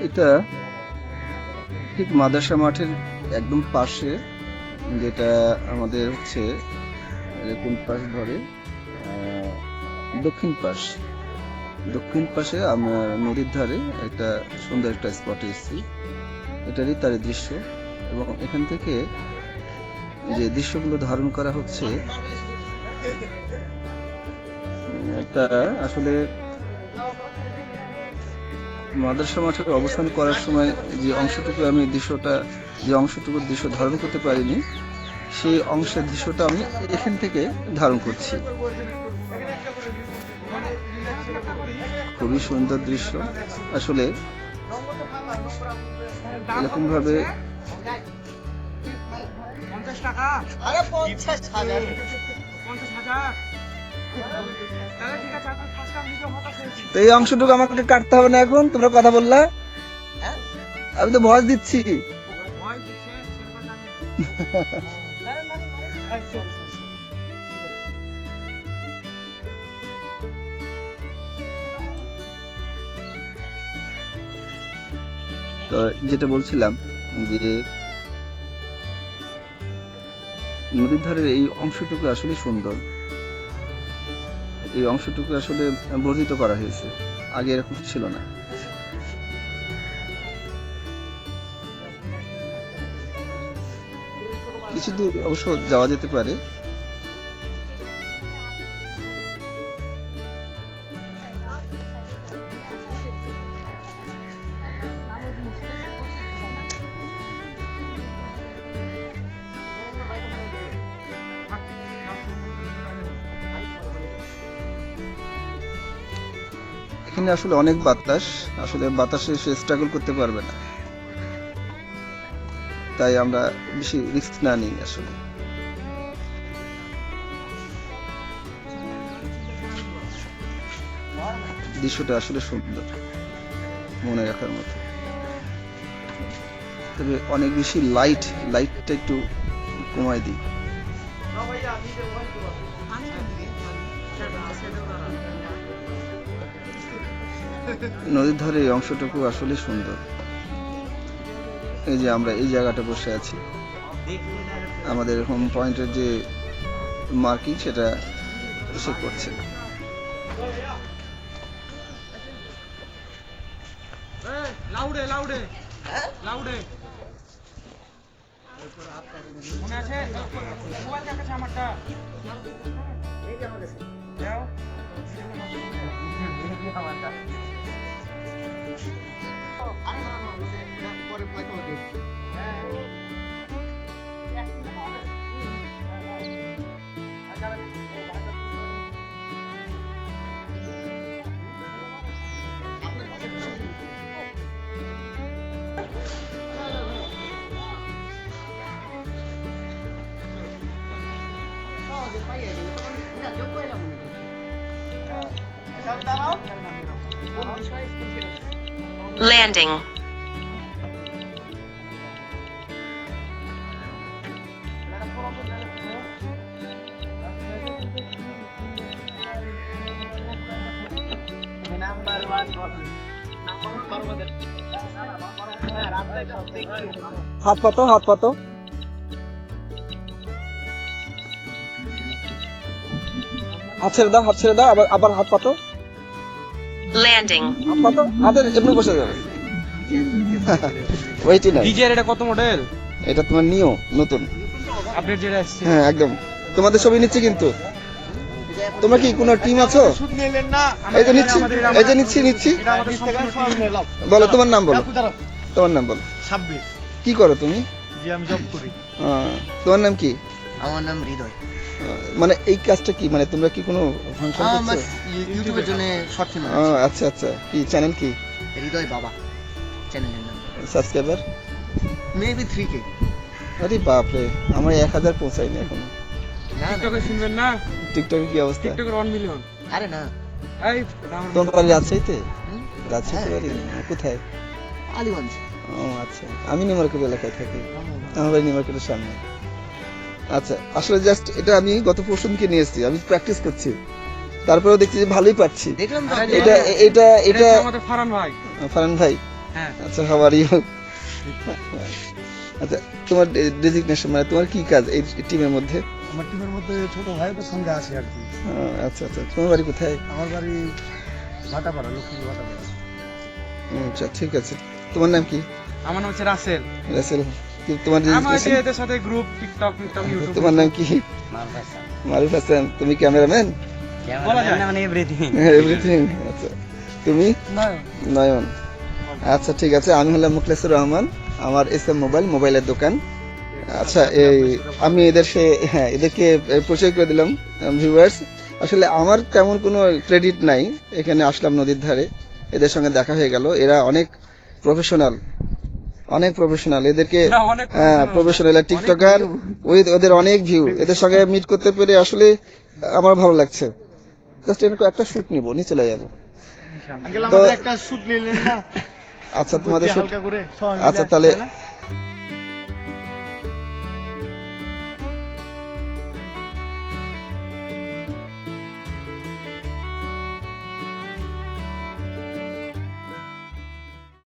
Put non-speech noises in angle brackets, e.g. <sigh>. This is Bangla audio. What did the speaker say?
এটা ঠিক মাদ্রাসা মাঠের একদম পাশে, যেটা আমাদের হচ্ছে কোন পাশ ধরে? দক্ষিণ পাশ। দক্ষিণ পাশে আমরা নদীর ধারে একটা সুন্দর একটা স্পটে এসেছি। এটারই তার দৃশ্য। এবং এখান থেকে যে দৃশ্যগুলো ধারণ করা হচ্ছে, এটা আসলে মাদ্রাসা মাঠে অবস্থান করার সময় যে অংশটুকু আমি দৃশ্যটা, যে অংশটুকুর দৃশ্য ধারণ করতে পারিনি, সেই অংশের দৃশ্যটা আমি এখান থেকে ধারণ করছি। খুবই সুন্দর দৃশ্য। আসলে এরকম ভাবে পঞ্চাশ হাজার। এই অংশটুকু আমাকে কাটতে হবে না এখন, তোমরা কথা বললা। আমি তো ভয়েস দিচ্ছি। তো যেটা বলছিলাম যে, নদীর ধারের এই অংশটুকু আসলে সুন্দর। এই অংশটুকু আসলে বর্ধিত করা হয়েছে। আগে এরকম ছিল না। কিছু দূর অবশ্য যাওয়া যেতে পারে। এখানে আসলে অনেক বাতাস, আসলে বাতাসে সে স্ট্রাগল করতে পারবে না। তাই আমরা বেশি রিস্ক না নিই আসলে। দৃশ্যটা আসলে সুন্দর, মনে রাখার মতো। তবে অনেক বেশি লাইট লাইটটা একটু কমায় দিই। নদীর ধারে এই অংশটুকু আসলে সুন্দর। এই যে আমরা এই জায়গাটা বসে আছি। আমাদের হোম পয়েন্টের যে মার্কিং সেটা সে করছে। 아는 사람은 이제 그냥 머리 블랙 컬러 돼 감사합니다. 감사합니다. Landing. হাত পাতো হাত পাতো হাত ছেড়ে দাও, হাত ছেড়ে দাও, আবার আবার হাত পাতো Landing. হাত হাতে এমনি বসে যাবে। <laughs> ওইটি না ডিজের এটা কত মডেল এটা তোমার নিও নতুন। আপডেট যেটা আসছে। হ্যাঁ একদম। তোমাদের ছবি নিচ্ছি কিন্তু। তোমরা কি কোনো টিম আছো? এই যে নিচ্ছি এই যে নিচ্ছি নিচ্ছি। বলো তোমার নাম বলো। তোমার নাম বলো। ছাব্বিশ। কি করো তুমি? জি আমি জব করি। তোমার নাম কি? আমার নাম হৃদয়। মানে এই কাজটা কি? মানে তোমরা কি কোনো ফাংশন আমার করছ? ইউটিউবের জন্য শর্ট ফিল্ম আচ্ছা আচ্ছা। কি চ্যানেল কি? হৃদয় বাবা চ্যানেলের নাম। সাবস্ক্রাইবার মেবি থ্রি কে আরে বাপরে আমার এক হাজার পৌঁছায়নি এখনও। টিকটকে শুনবেন না? টিকটকে কি অবস্থা? টিকটকের ওয়ান মিলিয়ন আরে না। এই আমার তোমার বাড়ি রাজশাহীতে? রাজশাহীতে হ্যাঁ। বাড়ি? কোথায়? আলিগঞ্জ। ও আচ্ছা। আমি নিউমার্কেট এলাকায় থাকি। আমার বাড়ি নিউমার্কেটের সামনে। আচ্ছা আসলে জাস্ট এটা আমি গত পরশু দিনকে নিয়ে এসেছি আমি প্র্যাকটিস করছি। তারপরেও দেখছি যে ভালোই আরে এটা এটা এটা আমাদের ফারান ভাই। ফারান ভাই? হ্যাঁ। আচ্ছা হাওয়ার ইউ আচ্ছা তোমার ডেজিগনেশন মানে তোমার কি কাজ এই টিমের মধ্যে? আমার টিমের মধ্যে ছোট ভাইদের সঙ্গে আছি আর কি। আচ্ছা আচ্ছা তোমার বাড়ি কোথায়? আমার বাড়ি ভাটাপাড়া লক্ষ্মী ভাটাপাড়া। আচ্ছা ঠিক আছে। তোমার নাম কি? আমার নাম হচ্ছে রাসেল। রাসেল। তোমার সাথে গ্রুপ টিকটক টিকটক ইউটিউব তোমার নাম কি? মারুফ হাসান তুমি ক্যামেরাম্যান? মানে এভরিথিং এভরিথিং <laughs> আচ্ছা। তুমি? নয়ন। আচ্ছা ঠিক আছে আমি হলাম মুখলেসুর রহমান আমার এস এম মোবাইল মোবাইলের দোকান। আচ্ছা এই আমি এদের সে হ্যাঁ এদেরকে পরিচয় করে দিলাম ভিউয়ার্স আসলে আমার তেমন কোনো ক্রেডিট নাই এখানে আসলাম নদীর ধারে এদের সঙ্গে দেখা হয়ে গেল। এরা অনেক প্রফেশনাল অনেক প্রফেশনাল এদেরকে হ্যাঁ প্রফেশনাল টিকটকার ওই ওদের অনেক ভিউ এদের সঙ্গে মিট করতে পেরে আসলে আমার ভালো লাগছে। জাস্ট একটা শুট নিব নিয়ে চলে যাব। আচ্ছা তোমাদের আচ্ছা তাহলে?